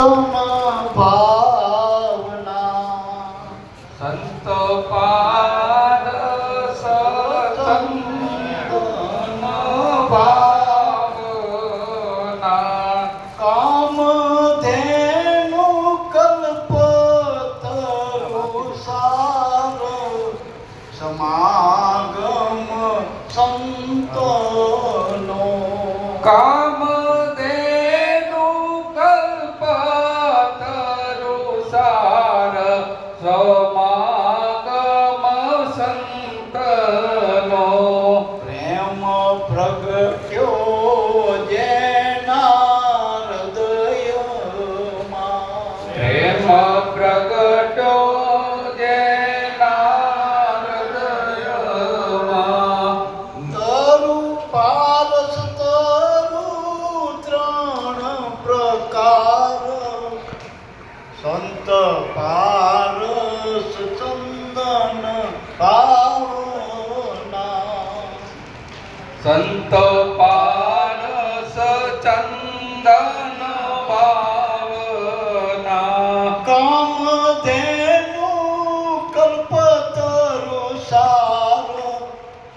ભાવના કલ્પતરુ સાર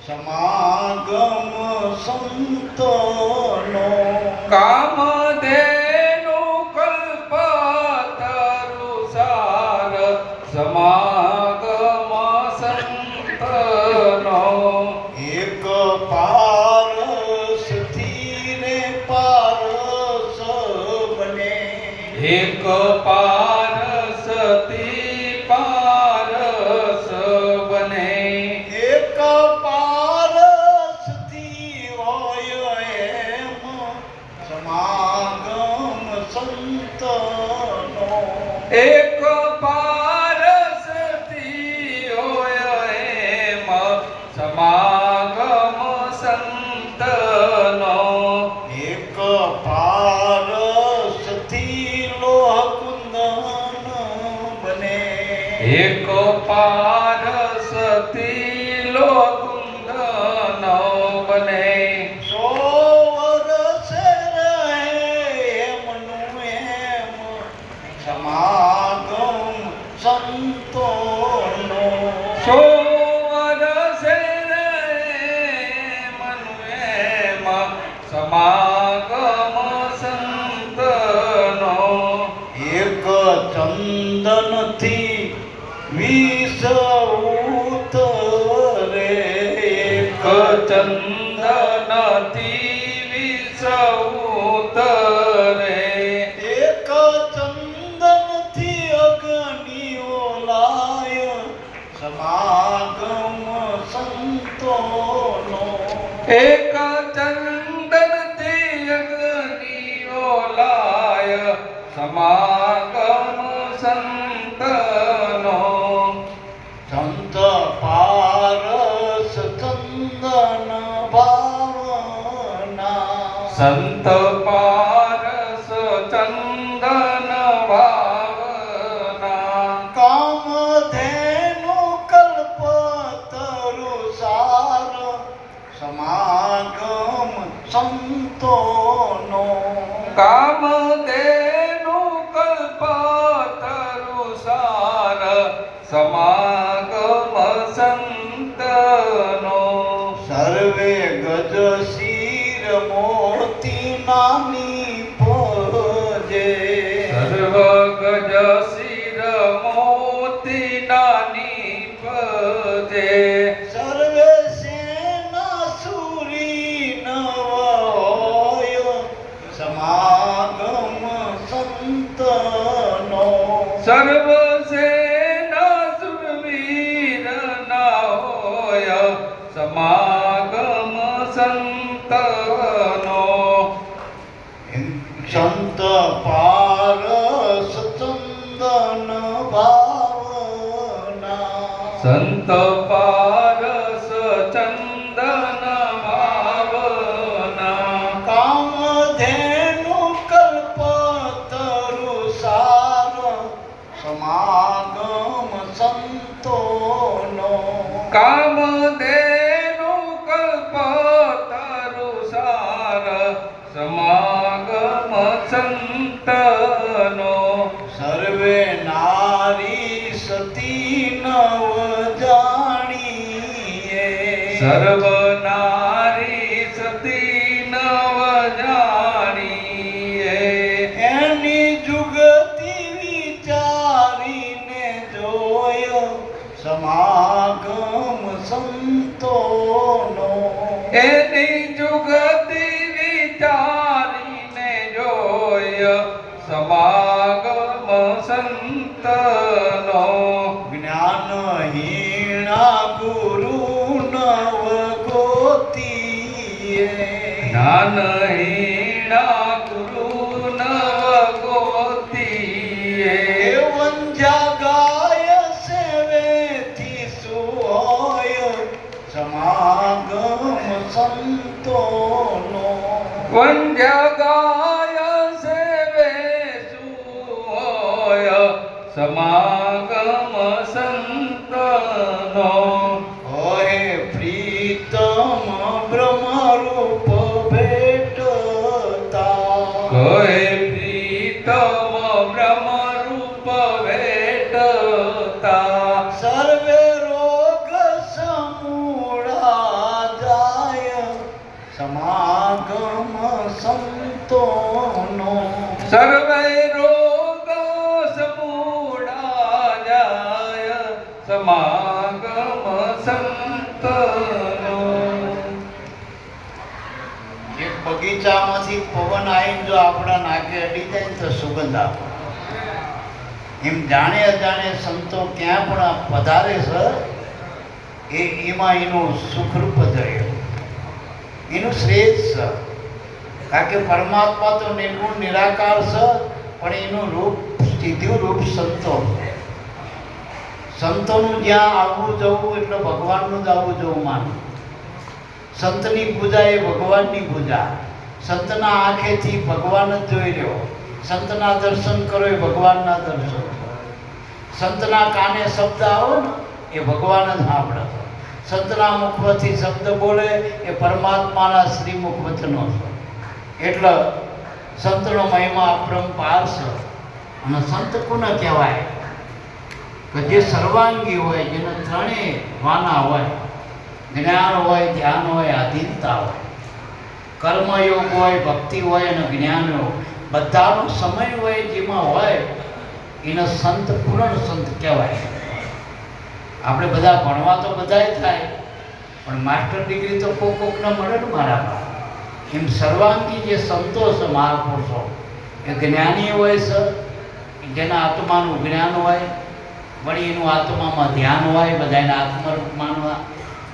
સમાગમ સંતનો કામધેનુ કલ્પતરુ સાર સમાગમ સંતનો એક પારસ ધીરે પારસ બને એક પારસતી સમાગમ સંતનો એક પારથી લોહ કુંદન બને એક પારસતી લોકુંદનો એક ચંદનથી વિસઉતરે એક ચંદનથી અગ્નિઓ લાય. સમાગમ સંતોનો. એક સંત પારસ ચંદન ભાવના કામધેનુ કલ્પતરુ સાર સમાગમ સંતોનો કામધેનુ શિર મોતી નાની પોજે સર્વ ગજ શિર મોતી નાની પજે સર્વે સેના સુરી નવાયો. સમાગમ સંતનો. સર્વ સંત પાર સચંદન ભાવના સંત પાર સચંદન ભાવના કામધેનુ કલ્પતરુ સાર સમાગમ સંતોનો કામધેનુ સંતનો. સર્વે નારી સતી નવ જાણીએ. સર્વ નારી સતી નવ જાણીએ. એની જુગતી વિચારીને જોય સમાગમ સંતોનો. એની સંતનો જ્ઞાનહીણા ગુરુ નવ ગોતીએ જ્ઞાનહીણા ગુરુ નવ ગોતીએ વંજા ગાય સેવેથી સુહોય સમાગમ સંતોનો. વંદ્ય સમાગમ સંતનો હે પ્રીતમ બ્રહ્મરૂપ ભેટતા કહે પ્રીતમ બ્રહ્મરૂપ ભેટતા સર્વે રોગ સમૂળા જાય સમાગમ સંતોનો સર્વે સમાગમ સંતનો એક બગીચામાંથી પવન આવીને જો આપણા નાકે અડી જાય તો સુગંધ આપે એમ જાણે અજાણે સંતો ક્યાં પણ પધારે છે, એ એમાં એનું સુખરૂપ રહ્યું એનું શ્રેષ્ઠ છે કારણ કે પરમાત્મા તો નિર્ગુણ, નિરાકાર છે, પણ એનું રૂપ, સીધું રૂપ સંતો છે. સંતોનું જ્યાં આવવું જવું એટલે ભગવાનનું જ આવવું જવું માનું. સંતની પૂજા એ ભગવાનની પૂજા. સંતના આંખેથી ભગવાન જ જોઈ રહ્યો. સંતના દર્શન કરો એ ભગવાનના દર્શન સંતના કાને શબ્દ આવો ને, એ ભગવાન જ સાંભળે. સંતના મુખમાંથી શબ્દ બોલે એ પરમાત્માના શ્રીમુખ વચનો છે. એટલે સંતનો મહિમા અપરંપાર છે અને સંત કોને કહેવાય? કે જે સર્વાંગી હોય, જેને ત્રણેય વાના હોય, જ્ઞાન હોય, ધ્યાન હોય, આધીનતા હોય, કર્મયોગ હોય, ભક્તિ હોય અને જ્ઞાન યોગ બધાનો સમય હોય જેમાં હોય, એને સંત પૂર્ણ સંત કહેવાય. આપણે બધા ભણવા તો બધાય થાય, પણ માસ્ટર ડિગ્રી તો કોક કોકને મળે ને મારામાં. એમ સર્વાંગી જે સંતો છે, મહાપુરુષો, એ જ્ઞાની હોય છે, જેના આત્માનું જ્ઞાન હોય વળી એનું આત્મામાં ધ્યાન હોય બધાને આત્મરૂપ માનવા,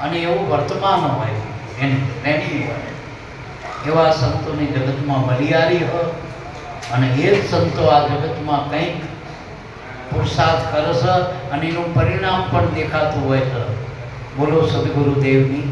અને એવું વર્તમાન હોય, એને પ્રેમી હોય. એવા સંતોની જગતમાં બલિયારી હોય અને એ જ સંતો આ જગતમાં કંઈક પુરુષાર્થ કરશે, અને એનું પરિણામ પણ દેખાતું હોય છે બોલો સદગુરુદેવની.